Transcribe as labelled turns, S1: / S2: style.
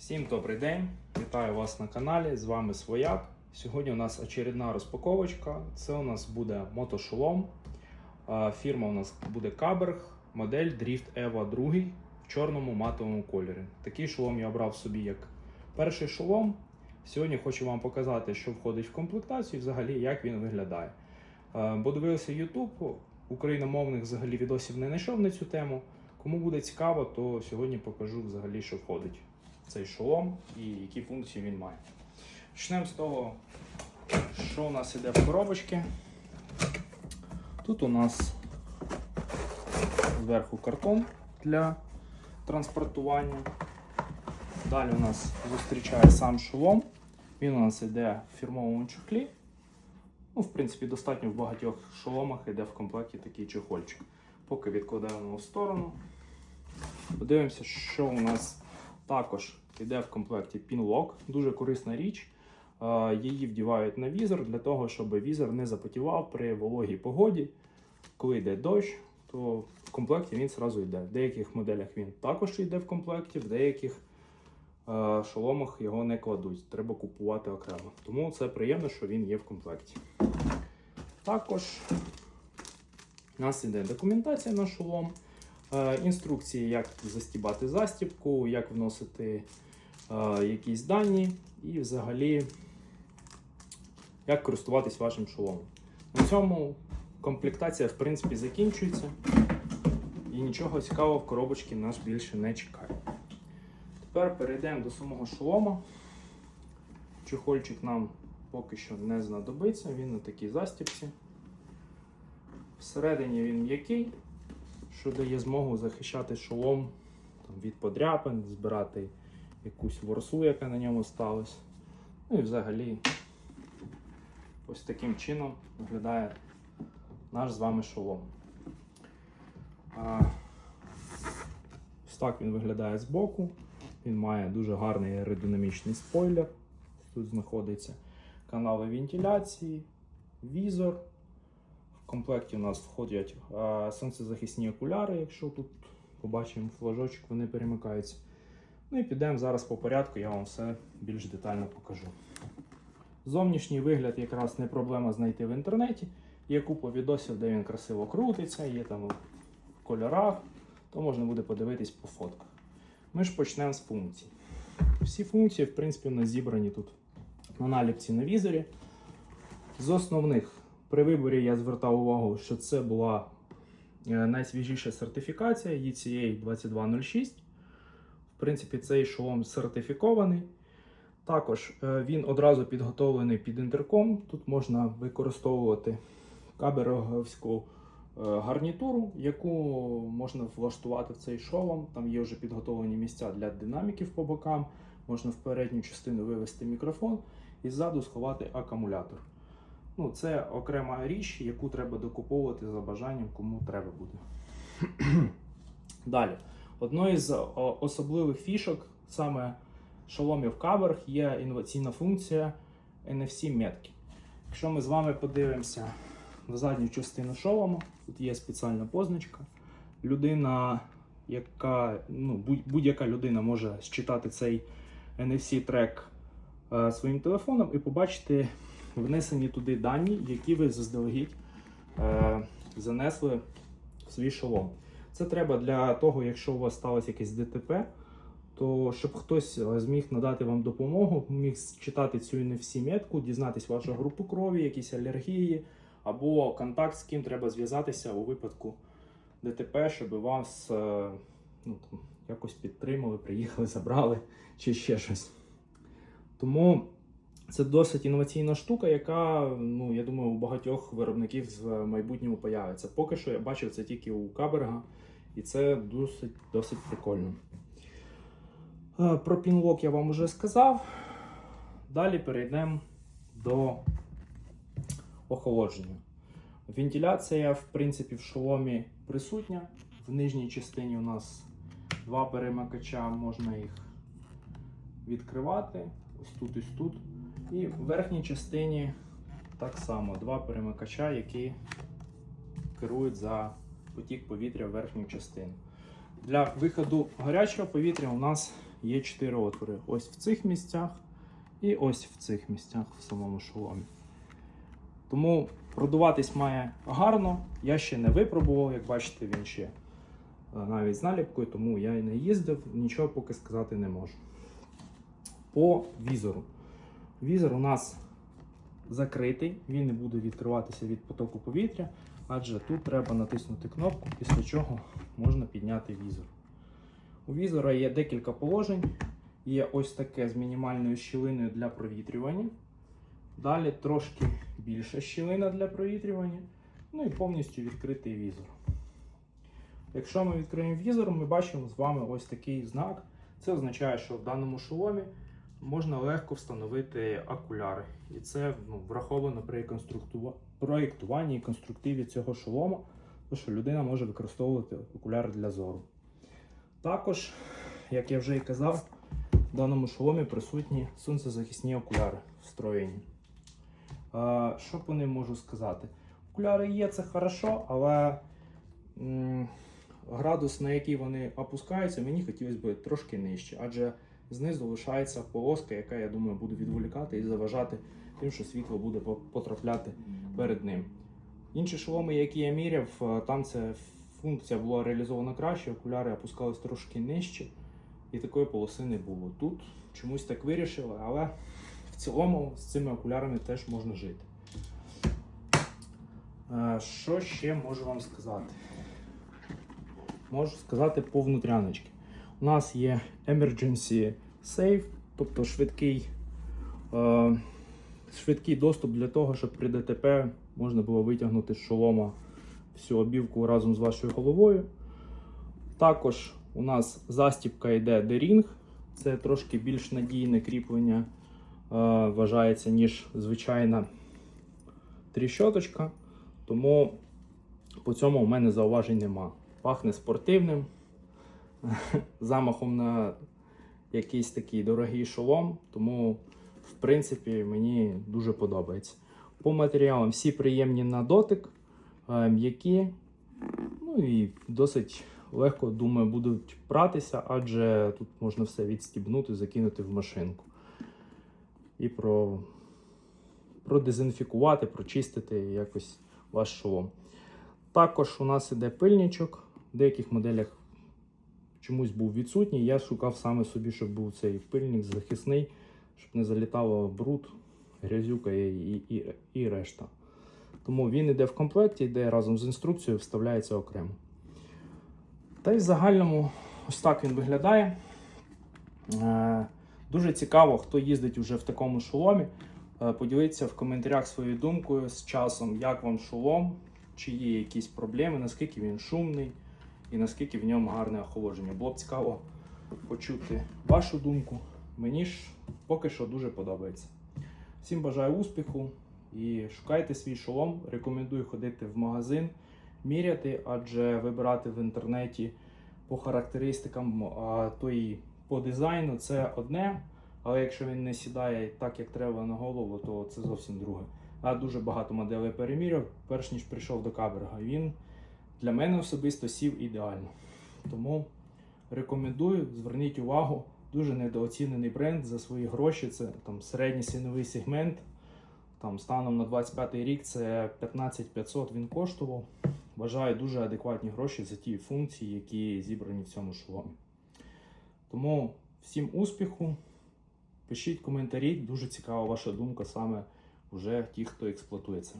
S1: Всім добрий день! Вітаю вас на каналі. З вами Свояк. Сьогодні у нас очередна розпаковочка. Це у нас буде мотошолом. Фірма у нас буде Каберг, модель Drift Evo 2 в чорному матовому кольорі. Такий шолом я обрав собі як перший шолом. Сьогодні хочу вам показати, що входить в комплектацію і взагалі як він виглядає. Бо дивився YouTube, україномовних взагалі відосів не знайшов на цю тему. Кому буде цікаво, то сьогодні покажу взагалі, що входить цей шолом і які функції він має. Почнемо з того, що у нас іде в коробочці. Тут у нас зверху картон для транспортування. Далі у нас зустрічає сам шолом. Він у нас йде в фірмовому чохлі. Ну, в принципі, достатньо в багатьох шоломах йде в комплекті такий чехольчик. Поки відкладаємо в сторону. Подивимося, що у нас також йде в комплекті пінлок. Дуже корисна річ. Е, Її вдівають на візор для того, щоб візор не запотівав при вологій погоді. Коли йде дощ, то в комплекті він зразу йде. В деяких моделях він також йде в комплекті, в деяких е, шоломах його не кладуть. Треба купувати окремо. Тому це приємно, що він є в комплекті. Також у нас іде документація на шолом, інструкції, як застібати застібку, як вносити е, якісь дані і взагалі як користуватись вашим шоломом. На цьому комплектація в принципі закінчується. І нічого цікавого в коробочці нас більше не чекає. Тепер перейдемо до самого шолома. Чохольчик нам поки що не знадобиться, він на такій застібці. Всередині він м'який, що дає змогу захищати шолом там, від подряпин, збирати якусь ворсу, яка на ньому сталася. Ну і взагалі ось таким чином виглядає наш з вами шолом. А, ось так він виглядає збоку. Він має дуже гарний аеродинамічний спойлер. Тут знаходиться канали вентиляції, візор. Комплекті у нас входять сонцезахисні окуляри, якщо тут побачимо флажочок, вони перемикаються. Ну і підемо зараз по порядку, я вам все більш детально покажу. Зовнішній вигляд якраз не проблема знайти в інтернеті. Є купа відосів, де він красиво крутиться, є там в кольорах, то можна буде подивитись по фотках. Ми ж почнемо з функцій. Всі функції, в принципі, у нас зібрані тут на наліпці на візорі. З основних при виборі я звертав увагу, що це була е, найсвіжіша сертифікація ECA 2206. В принципі, цей шолом сертифікований. Також е, він одразу підготовлений під інтерком. Тут можна використовувати каберовську е, гарнітуру, яку можна влаштувати в цей шолом. Там є вже підготовлені місця для динаміків по бокам. Можна в передню частину вивести мікрофон і ззаду сховати акумулятор. Ну, це окрема річ, яку треба докуповувати за бажанням, кому треба буде. Далі. Одною з особливих фішок саме шоломів Каберг є інноваційна функція NFC метки. Якщо ми з вами подивимося в задню частину шолому, тут є спеціальна позначка. Людина, яка, ну, будь- будь-яка людина може считати цей NFC трек е, своїм телефоном і побачити внесені туди дані, які ви заздалегідь е, занесли в свій шолом. Це треба для того, якщо у вас сталося якесь ДТП, то щоб хтось е, зміг надати вам допомогу, міг читати цю NFC метку, дізнатись вашу групу крові, якісь алергії, або контакт, з ким треба зв'язатися у випадку ДТП, щоб вас е, ну, там, якось підтримали, приїхали, забрали чи ще щось. Тому це досить інноваційна штука, яка, ну, я думаю, у багатьох виробників в майбутньому появиться. Поки що я бачив це тільки у Каберга, і це досить, досить прикольно. Е, Про пінлок я вам вже сказав. Далі перейдемо до охолодження. Вентиляція, в принципі, в шоломі присутня. В нижній частині у нас два перемикача, можна їх відкривати. Ось тут, ось тут. І в верхній частині так само два перемикача, які керують за потік повітря в верхню частину. Для виходу гарячого повітря у нас є 4 отвори. Ось в цих місцях і ось в цих місцях в самому шоломі. Тому продуватись має гарно. Я ще не випробував, як бачите, він ще е, навіть з наліпкою, тому я і не їздив, нічого поки сказати не можу. По візору. Візор у нас закритий, він не буде відкриватися від потоку повітря, адже тут треба натиснути кнопку, після чого можна підняти візор. У візора є декілька положень. Є ось таке з мінімальною щілиною для провітрювання. Далі трошки більша щілина для провітрювання. Ну і повністю відкритий візор. Якщо ми відкриємо візор, ми бачимо з вами ось такий знак. Це означає, що в даному шоломі можна легко встановити окуляри. І це ну, враховано при проєктуванні і конструктиві цього шолома, тому що людина може використовувати окуляри для зору. Також, як я вже і казав, в даному шоломі присутні сонцезахисні окуляри встроєні. А, що по ним можу сказати? Окуляри є, це хорошо, але м, градус, на який вони опускаються, мені хотілося б трошки нижче, адже знизу лишається полоска, яка, я думаю, буде відволікати і заважати тим, що світло буде потрапляти перед ним. Інші шоломи, які я міряв, е, там ця функція була реалізована краще, окуляри опускались трошки нижче, і такої полоси не було. Тут чомусь так вирішили, але в цілому з цими окулярами теж можна жити. Е, Що ще можу вам сказати? Можу сказати по внутряночки. У нас є Emergency Save, тобто швидкий, е, швидкий доступ для того, щоб при ДТП можна було витягнути з шолома всю обівку разом з вашою головою. Також у нас застібка йде D-Ring. Це трошки більш надійне кріплення е, вважається, ніж звичайна тріщоточка. Тому по цьому у мене зауважень нема. Пахне спортивним, замахом на якийсь такий дорогий шолом, тому, в принципі, мені дуже подобається. По матеріалам всі приємні на дотик, е, м'які, ну і досить легко, думаю, будуть пратися, адже тут можна все відстібнути, закинути в машинку. І про, продезінфікувати, прочистити якось ваш шолом. Також у нас іде пильничок. В деяких моделях чомусь був відсутній. Я шукав саме собі, щоб був цей пильник захисний, щоб не залітало бруд, грязюка і, і, і, і решта. Тому він йде в комплекті, йде разом з інструкцією, вставляється окремо. Та й в загальному ось так він виглядає. Е, Дуже цікаво, хто їздить уже в такому шоломі. Е, Поділіться в коментарях своєю думкою з часом, як вам шолом, чи є якісь проблеми, наскільки він шумний і наскільки в ньому гарне охолодження. Було б цікаво почути вашу думку. Мені ж поки що дуже подобається. Всім бажаю успіху і шукайте свій шолом. Рекомендую ходити в магазин, міряти, адже вибирати в інтернеті по характеристикам, а то по дизайну це одне. Але якщо він не сідає так, як треба на голову, то це зовсім друге. А дуже багато моделей переміряв, перш ніж прийшов до Каберга. Він для мене особисто сів ідеально. Тому рекомендую, зверніть увагу, дуже недооцінений бренд за свої гроші. Це там середній ціновий сегмент. Там станом на 25 рік це 15500 він коштував. Вважаю дуже адекватні гроші за ті функції, які зібрані в цьому шоломі. Тому всім успіху! Пишіть коментарі, дуже цікава ваша думка саме вже ті, хто експлуатує це.